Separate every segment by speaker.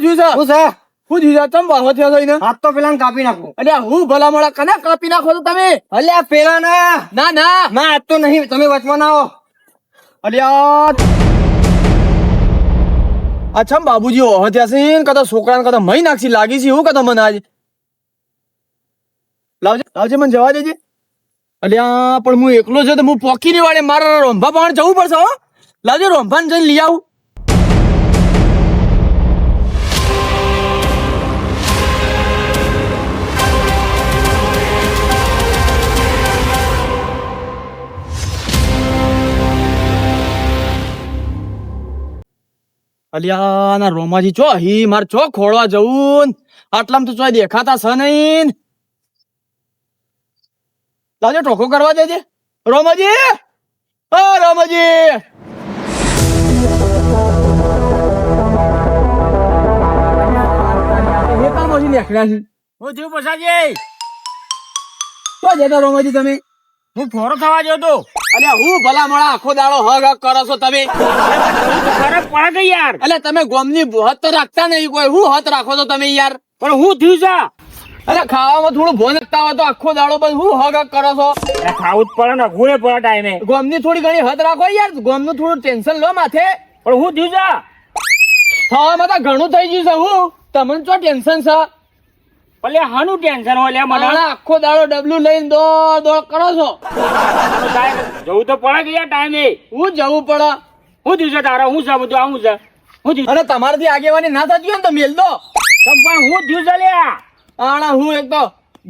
Speaker 1: છે?
Speaker 2: છે?
Speaker 1: વાહો થયો
Speaker 2: હાથ તો પેલા કાપી નાખો.
Speaker 1: અલ્યા હું ભલા મળા કને કાપી નાખો તમે?
Speaker 2: અલ્યા પેલા ના
Speaker 1: ના. ના
Speaker 2: ના આજ તો નહીં. તમે વચમાં ના આવો
Speaker 1: અલ્યા. અચ્છા બાબુજી ઓહો થયા છે કદા છોકરાને કદા મહી નાખી લાગી છે હું કદા મને આજે. લાવજે લાવજે મને જવા દેજે. અલ્યા પણ હું એકલો છે તો હું પોકી ની વાળે મારા રોંભા પણ જવું પડશે હો. લાવજે રોંભાને જઈને લઈ આવું. અલ્યા ના રોમાજી ચો? હી માર ચો ખોળવા જવું. આટલામાં તો ચોય દેખાતા છે નહીં લાજો ટોકો કરવા દેજે. રોમાજી! ઓ રોમાજી! જતા રોમાજી તમે?
Speaker 3: હું ફોરો થવા ગયો તો
Speaker 1: હું ભલા મળા આખો દાડો હગ હગ કરો છો તમે?
Speaker 3: ફરક પડે કે યાર?
Speaker 1: અલ્યા તમે ગોમની હત તો રાખતા નહીં કોઈ. હું હત રાખો છો તમે યાર?
Speaker 3: પણ હું થયું છે?
Speaker 1: અરે ખાવામાં થોડું ભોન લગતા હોય તો આખો દાડો બસ હું હગ હગ કરો છો.
Speaker 3: ખાવું જ પડે ને ગુણે પડે ટાઈમે.
Speaker 1: ગોમની થોડી ઘણી હદ રાખો યાર ગોમનું થોડું ટેન્શન લો માથે.
Speaker 3: પણ હું થયું છે?
Speaker 1: થવામાં તો ઘણું થઈ ગયું છે હું. તમને શું ટેન્શન છે.
Speaker 3: ભલે હાનું ટેન્શન હોય લે મને.
Speaker 1: આખો દાડો ડબલું લઈને દોડ દોડ કરો છો.
Speaker 3: જવું તો પડે કે યાર ટાઈમે
Speaker 1: હું જવું પડે.
Speaker 3: હું દિવસે તારા? હું છે? બધું આવું છે? હું થયું?
Speaker 1: અને તમારાથી આગેવાની ના થતી હોય ને તો મેલ દો.
Speaker 3: પણ હું દિવસે લ્યા
Speaker 1: આણા હું એક તો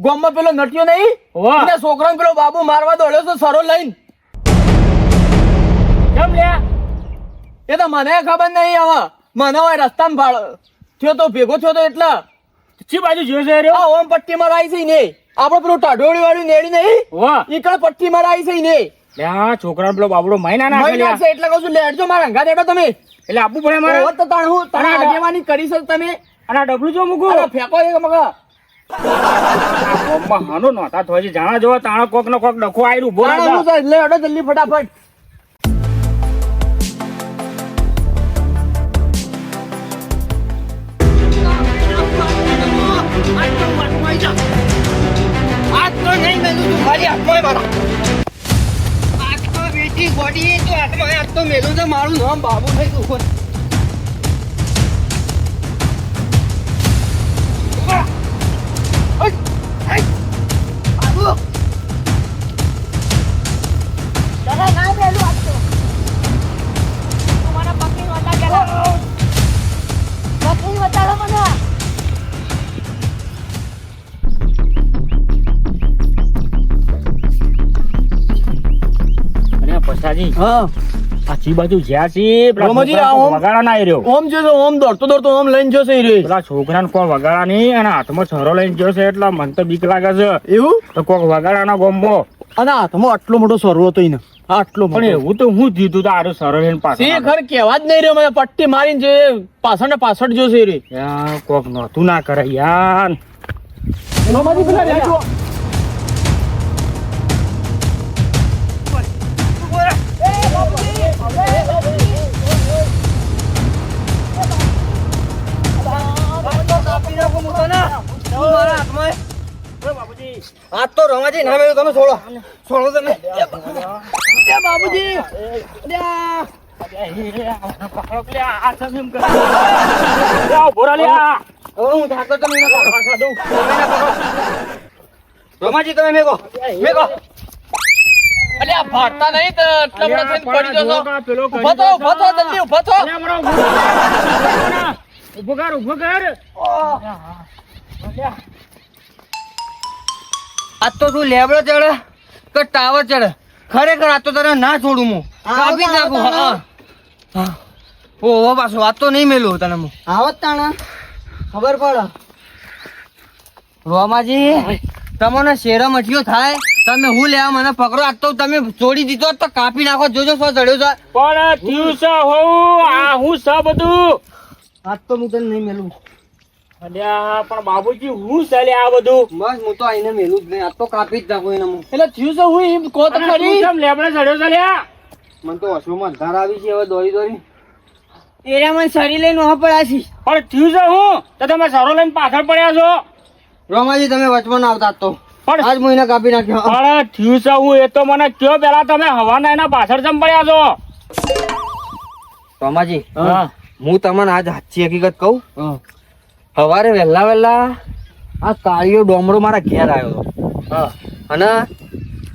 Speaker 1: ગોમમાં પેલો નટ્યો નહીં. એને છોકરાને પેલો બાબુ મારવા દોડ્યો છે સરો લઈને.
Speaker 3: કેમ લ્યા
Speaker 1: એ તો મને ખબર નહીં હવે. મને હોય રસ્તામાં ભાડો થયો તો ભેગો થયો તો એટલે.
Speaker 3: ચી બાજુ જોયો છે રે
Speaker 1: આ ઓમ પટ્ટી માં રાઈ છે ને આપણો પેલું ટાઢોળી વાળું નેડી નહીં.
Speaker 3: વાહ.
Speaker 1: ઈકળ પટ્ટી માં રાઈ છે ને
Speaker 3: લ્યા છોકરા પેલો બાબડો મહિના ના
Speaker 1: મહી છે એટલે કહું છું લેડજો મારા અંગા દેડો તમે.
Speaker 3: એટલે આપવું પડે મારે?
Speaker 1: તો તાણ હું તારા. આગેવાની કરી શકો તમે.
Speaker 3: અને આ ડબલું જો મૂકો?
Speaker 1: ફેંકો એક મગા.
Speaker 3: આ હાનો નોતા થોય છે. જાણા જોવા તાણા કોક નો કોક ડખો આયરું
Speaker 1: બોલા એટલે લે હટો જલ્દી ફટાફટ. આજ તો મારું નામ બાબુ થઈ તું બાબુ
Speaker 3: પછાજી
Speaker 1: હા.
Speaker 3: આ બાજુ જ્યાં છે
Speaker 1: રોમાજી,
Speaker 3: કોક
Speaker 1: ઓમ-
Speaker 3: વગાડા ના રહ્યો
Speaker 1: ઓમ જો ઓમ દોડતો દોડતો ઓમ લઈને જશે રે.
Speaker 3: પેલા છોકરાને કોઈ વગાડા નહીં અને હાથમાં છરો લઈને જશે એટલે મને તો બીક લાગે છે.
Speaker 1: એવું?
Speaker 3: તો કોક વગાડાના ગોમો.
Speaker 1: અને હાથમાં આટલો મોટો સરો હતો એને આટલો
Speaker 3: પણ એવું તો હું દીધું તો આરું સરો લઈને પાછો
Speaker 1: તે ખર કેવા જ નહીં રહ્યો મને પટ્ટી મારીને જે પાછળ ને પાછળ જોશે રે.
Speaker 3: કોક નતું ના કરે યાર.
Speaker 1: રોમાજી પેલા
Speaker 2: રમાજી ના મેળ્યું તમે છોડો છોડો તમે
Speaker 1: બાબુજી અલ્યા.
Speaker 2: હવે હું થાકતો તમે એને પકડો. તમે એને પકડો. રમાજી તમે મેકો. મેકો.
Speaker 1: અલ્યા ભાગતા નહીં તો એટલા થઈને પડી જશો. ઊભો થો ઊભો થો જલ્દી ઊભો થો.
Speaker 3: ઊભો કર ઊભો કર.
Speaker 2: આજ તો તું લેબડો ચડે કે ટાવર ચડે? ખરેખર આ તો તને ના છોડું હું. કાપી નાખું હા હા. ઓહો પાછું આ તો નહીં મેલું તને હું. આવત તાણા. ખબર પડે. રોમાજી તમને શેરા મઠીઓ થાય તમે હું લેવા મને પકડો આજ તો તમે છોડી દીધો તો કાપી નાખો જોજો શું ચડ્યો છે.
Speaker 3: પણ થયું છે હોઉં આ હું છે બધું?
Speaker 2: આજ તો હું તને નહીં મેલું.
Speaker 3: અલ્યા પણ બાબુજી હું ચાલે આ બધું?
Speaker 2: બસ હું તો આઈને મેલું જ નહીં. આ તો કાપી જ નાખું એને હું.
Speaker 1: એટલે થયું છે હું એમ કહો તો ખરી.
Speaker 3: કેમ લેબડે ચડ્યો છે
Speaker 2: મને તો અસુમાં અંધાર આવી છે હવે દોડી દોડી એરા મને સરી લઈને વહા પડ્યા છે.
Speaker 3: પણ થયું છે હું? તો તમે સરો લઈને પાછળ પડ્યા છો.
Speaker 2: રોમાજી તમે વચમાં આવતા તો.
Speaker 3: પણ
Speaker 2: આજ મહિના કાપી નાખ્યો.
Speaker 3: પણ થયું છે હું? એ તો મને કયો પેલા તમે હવાના એના પાછળ જમ પડ્યા છો?
Speaker 2: રોમાજી
Speaker 3: હા.
Speaker 2: હું તમને આજ સાચી હકીકત કહું? સવારે વહેલા વહેલા આ કાળીયો ડોમરો મારા ઘેર આવ્યો. હતો અને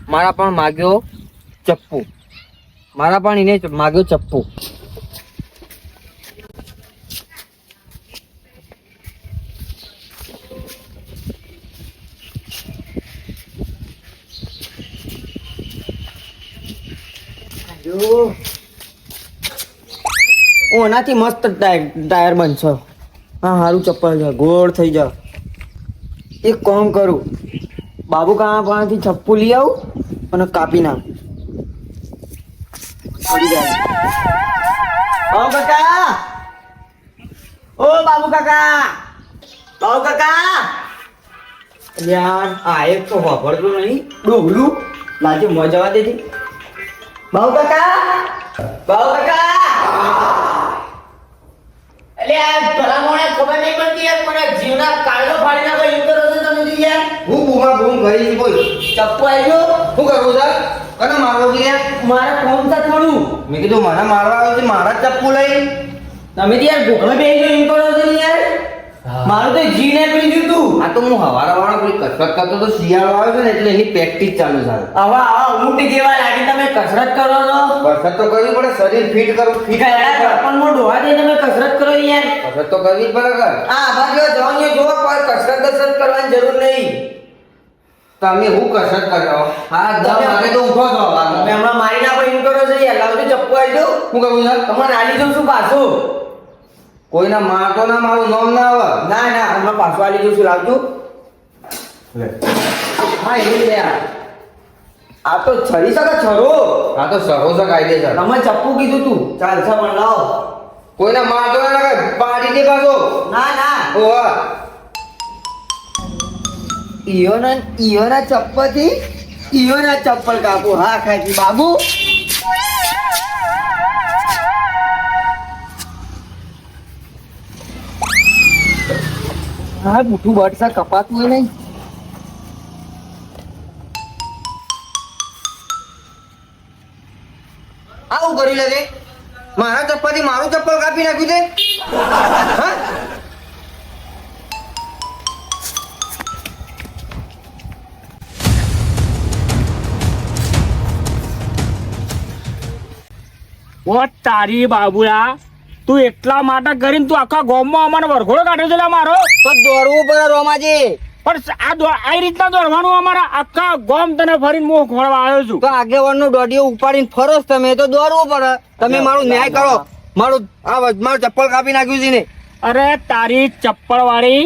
Speaker 2: મારા પણ માગ્યો ચપ્પુ. મારા પણ એને માગ્યો ચપ્પુ. ઓનાથી મસ્ત ટાયર ટાયર બનશો. હા સારું ચપ્પલ છે ગોળ થઈ જાવ એક કોમ કરું. બાબુ કાના પાસેથી ચપ્પુ લઈ આવું અને કાપી નાખ. ઓ આ એક તો નહીં. ડોગલું લાજે મજા દેતી બાબુ કાકા! બાબુ કાકા!
Speaker 4: એટલે આ ભલામણે ખબર નહીં પડતી યાર મને જીવના કાળો ફાડી નાખો એમ કરો છો તમે તો યાર.
Speaker 2: હું બૂમા બૂમ કરી બોલ.
Speaker 4: ચપ્પુ આવ્યો
Speaker 2: હું કરું સર કને મારો કે
Speaker 4: મારે કોમ તા થોડું
Speaker 2: મેં કીધું મને મારવા આવ્યો છે મારા જ ચપ્પુ લઈ.
Speaker 4: તમે યાર ભૂખમે બે ગયો એમ કરો છો યાર. મારું તો જીને પીધું તું.
Speaker 2: આ તો હું હવારા વાળા કોઈ કસરત કરતો તો શિયાળો આવે છે ને એટલે એની પ્રેક્ટિસ ચાલુ થાય
Speaker 4: આવા આવા ઊંટ જેવા લાગી તમે કસરત કરો છો.
Speaker 2: કસરત તો કરવી પડે શરીર ફિટ કરવું ફિટ
Speaker 4: પણ મોઢું આ તમે કસરત
Speaker 2: કસરત તો કરવી બરાબર પડે કર
Speaker 4: આ બાજુ જવાની જો કોઈ કસરત કસરત કરવાની જરૂર નહીં.
Speaker 2: તમે હું કસરત કરો હા
Speaker 4: તમે-
Speaker 2: વાગે તો ઉઠો છો
Speaker 4: તમે હમણાં મારી ના પણ કરો છે યાર. લાવજો ચપ્પુ આવ્યો
Speaker 2: હું કહું છું
Speaker 4: તમારે આલી દઉં છું પાછું.
Speaker 2: કોઈના મારતો ના મારું નામ ના આવે.
Speaker 4: ના ના હમણાં પાછું આલી દઉં છું. લાવજો. હા એ લે આ. આ તો છરી શકે છરો?
Speaker 2: આ તો સરો શકાય દે છે
Speaker 4: તમે ચપ્પુ કીધું તું. ચાલ ચાલશે પણ લાવો.
Speaker 2: કોઈના મારતો ના કે પાડી દે પાછો.
Speaker 4: ના ના.
Speaker 2: ઓહ.
Speaker 4: ઈયોના ઈયોના ચપ્પલથી ઈયોના ચપ્પલ કાપો. હા ખાજી બાબુ. હા બુઠું બટસા કપાતું હોય નહીં.
Speaker 2: આવું કરી લે. મારા ચપ્પાથી મારું ચપ્પલ કાપી નાખ્યું છે? હા?
Speaker 3: ઓ તારી બાબુલા તું એટલા માટે કરીને તું આખા ગોમમાં અમારે વરઘોડો કાઢ્યો છે મારો?
Speaker 2: તો દોડવું પડે રોમાજી.
Speaker 3: પણ આ આ રીતના દોડવાનું અમારા આખા ગોમ તને ફરીને મોં ખોળવા આવ્યો છું.
Speaker 2: તો આગેવાનનું દોડીઓ ઉપાડીને ફરો તમે તો દોડવું પડે. તમે મારું ન્યાય કરો. મારું આ મારું ચપ્પલ કાપી નાખ્યું છે ને.
Speaker 3: અરે તારી ચપ્પલ વાળી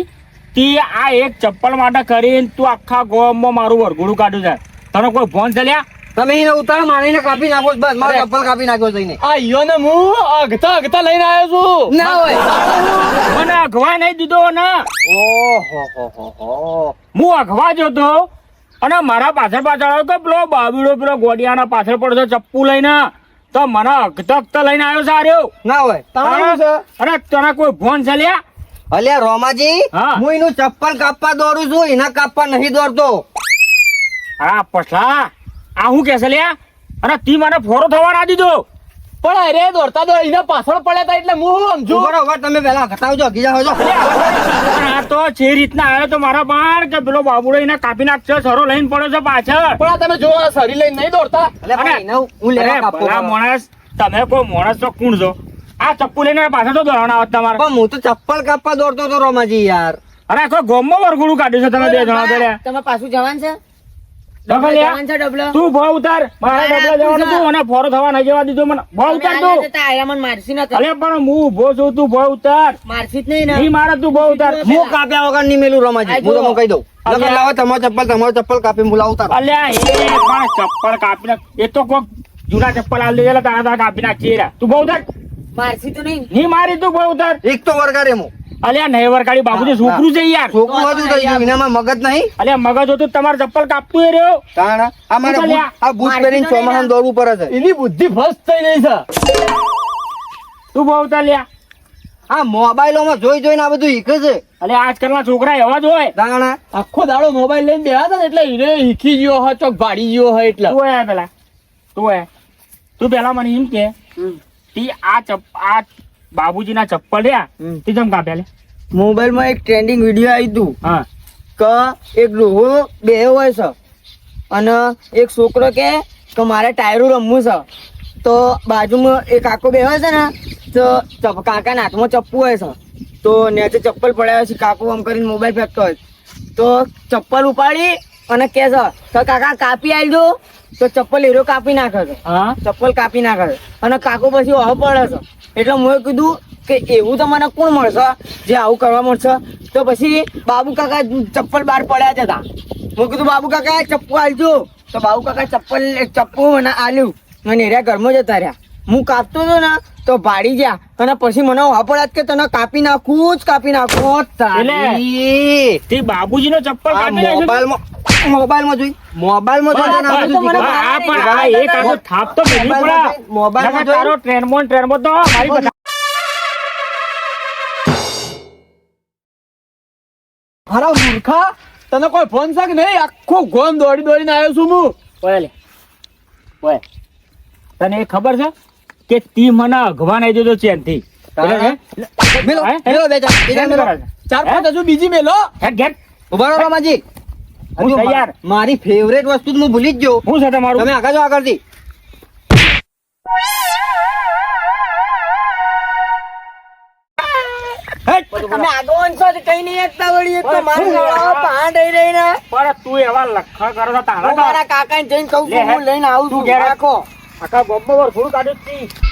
Speaker 3: તી આ એક ચપ્પલ માટે કરીને તું આખા ગોમમાં મારું વરઘોડું કાઢ્યું છે. તને કોઈ ફોન ચાલ્યા
Speaker 2: તમે એને ઉતાર મારીને કાપી નાખો બસ મારો ચપ્પલ કાપી નાખ્યો જઈને
Speaker 3: આ ઈયોને હું અગતા અગતા લઈને આવ્યો છું.
Speaker 2: ના હોય.
Speaker 3: મને અગવા નહીં દીધો ને
Speaker 2: ઓહો હો હો હો.
Speaker 3: હું અગવા જતો અને મારા પાછળ પાછળ આવ્યો તો પેલો બાબુડો પેલો ગોડિયાના પાછળ પડતો ચપ્પુ લઈને. તો મને અગતા અગતા લઈને આવ્યો છે આર્યો
Speaker 2: ના હોય. તમારું છે?
Speaker 3: અરે તને કોઈ ફોન ચાલ્યા
Speaker 2: અલ્યા રોમાજી
Speaker 3: હા.
Speaker 2: હું એનું ચપ્પલ કાપવા દોડું છું એના કાપવા નહીં દોડતો.
Speaker 3: આ પછલા આ હું કે છે લ્યા અને તી મને ફોરો થવા ના દીધો.
Speaker 4: પણ અરે દોડતા દોડ એના પાછળ પડ્યા હતા એટલે હું સમજુ?
Speaker 2: રહો, તમે પેલા ઘટાવજો ગીજા હોજો
Speaker 3: આ તો જે રીતના આવ્યો તો મારા બાર કે પેલો બાબુડો એને કાપી નાખશે સરો લઈને પડ્યો છે પાછળ.
Speaker 4: પણ આ તમે જો સરી લઈને નહીં દોડતા.
Speaker 2: હું લેવા
Speaker 3: માણસ તમે કોઈ માણસ તો કોણ છો? આ ચપ્પુ લઈને પાછળ તો દોડવાના આવત તમારે.
Speaker 2: પણ હું તો ચપ્પલ કાપવા દોડતો હતો રોમાજી યાર.
Speaker 3: અરે કોઈ ગોમમાં વરઘોડું કાઢ્યું છે તમે બે જણા
Speaker 4: તમે પાછું જવાન છે?
Speaker 3: તું ભાવ ઉતાર. મારા ડબલા જવાનું તું અને ફોરો થવા નહીં જવા દીધો મને. ભાવ ઉતાર તું.
Speaker 4: મારસી ન
Speaker 3: અલે પણ હું ઊભો છું તું ભાવ ઉતાર.
Speaker 4: મારસી જ નહીં ને.
Speaker 3: મારે તું ભાવ ઉતાર.
Speaker 2: હું કાપ્યા વગર નહીં મેલું રોમાજી. હું. તમને કહી દઉં.
Speaker 3: અલ્યા.
Speaker 2: લાવો તમારો ચપ્પલ તમારો ચપ્પલ કાપી બોલાવો
Speaker 3: અલ્યા એ પણ ચપ્પલ કાપી નાખ એ તો કોક જૂના ચપ્પલ આલી દેલા તારા તારા કાપી નાખી તું બહુ ઉતાર.
Speaker 4: મારસી તો નહીં.
Speaker 3: નહીં મારી તું બહુ ઉતાર.
Speaker 2: એક તો વરગાડે હું.
Speaker 3: અલ્યા નહીં વરકાડી બાબુજી છોકરું છે યાર.
Speaker 2: છોકરું હતું તો એનામાં મગજ નહીં?
Speaker 3: અલ્યા મગજ હતું તમારે ચપ્પલ કાપતું એ રહ્યો?
Speaker 2: તાણ આ મારે
Speaker 3: શું
Speaker 2: બૂટ-
Speaker 3: કર્યા?
Speaker 2: આ બૂટ પહેરીને ચોમાસામાં દોડવું પડે છે.
Speaker 4: એની બુદ્ધિ ફસ્ટ થઈ રહી છે.
Speaker 3: તું બહુ લ્યા
Speaker 4: આ મોબાઈલોમાં જોઈ જોઈને આ બધું શીખે છે.
Speaker 3: અલે આજકાલના છોકરા એવા જ હોય.
Speaker 4: તાણા
Speaker 1: આખો દાડો મોબાઈલ લઈને બેહા હતા એટલે એને હીખી ગયો હોય ચોક ભાડી ગયો હોય એટલે.
Speaker 3: તું હે પેલા. તું હે તું પેલા મને એમ કે તી આ ચપ આ બાબુજીના ચપ્પલ રહ્યા. તે જમ કાપ્યા લે.
Speaker 4: મોબાઈલમાં એક ટ્રેન્ડિંગ વીડિયો આવ્યું હતું
Speaker 3: હા.
Speaker 4: કે એક ડોહો બે હોય છે. અને એક છોકરો કે કે મારે ટાયરો રમવું છે. તો બાજુમાં એક કાકો બે હોય છે ને તો ચપ- કાકાના હાથમાં ચપ્પુ હોય છે. તો નેચે ચપ્પલ પડ્યા છે કાકો આમ કરીને મોબાઈલ ફેંકતો હોય. તો ચપ્પલ ઉપાડી અને કે છે તો કાકા કાપી આવી દો. તો ચપ્પલ હીરો કાપી નાખે છે.
Speaker 3: હા?
Speaker 4: ચપ્પલ કાપી નાખે છે. અને કાકો પછી ઓહ પડે છે. એટલે મેં કીધું કે એવું તમને કોણ મળશે? જે આવું કરવા મળશે? તો પછી બાબુ કાકા ચપ્પલ બહાર પડ્યા જ હતા. મેં કીધું બાબુ કાકા ચપ્પુ આલજો. તો બાબુ કાકા ચપ્પલ ચપ્પુ મને આલ્યું. અને એર્યા ઘરમાં જતા રહ્યા. હું કાપતો હતો ને તો ભાડી ગયા. અને પછી મને પડ્યા કે તને કાપી નાખું જ કાપી નાખું. તારી.
Speaker 3: તે બાબુજીનો ચપ્પલ?
Speaker 4: મોબાઈલમાં મોબાઈલમાં જોઈ. મોબાઈલમાં જોઈ આ
Speaker 3: બસ,
Speaker 4: બધું
Speaker 3: બસ,
Speaker 4: શીખવા.
Speaker 3: આ પણ આ એક આખો થાપ તો મેલી પડા.
Speaker 4: મોબાઈલમાં
Speaker 3: તારો
Speaker 4: જોઈ.
Speaker 3: ટ્રેનમાં તો મારી બધા
Speaker 1: મૂર્ખા. તને કોઈ ફોન છે કે નહીં? આખો ગોમ દોડી દોડીને આવ્યો છું હું.
Speaker 3: ઓય લે. ઓય. તને એ ખબર છે કે તી મને અગવાન આવી જજો ચેનથી?
Speaker 4: મેલો,
Speaker 3: હે?
Speaker 4: મેલો બે ચાર,
Speaker 1: પાંચ હજુ બીજી મેલો.
Speaker 3: ગેટ
Speaker 4: ઊભા રહો રમાજી.
Speaker 3: હું તૈયાર.
Speaker 4: મારી ફેવરેટ વસ્તુ હું ભૂલી જ ગયો
Speaker 3: હું છે તમારું
Speaker 4: તમે આગળ આગળથી તમે આગળ છો કઈ નહીં એકતા વળી એક તો મારી? પાન રહી ને
Speaker 3: તું એવા લખા કરો તારા
Speaker 4: કાકા કાકાને જઈને કહું છું
Speaker 3: હું
Speaker 4: લઈને આવું છું
Speaker 3: ઘેર.
Speaker 4: રાખો
Speaker 3: આખા કાઢ્યું જ તી.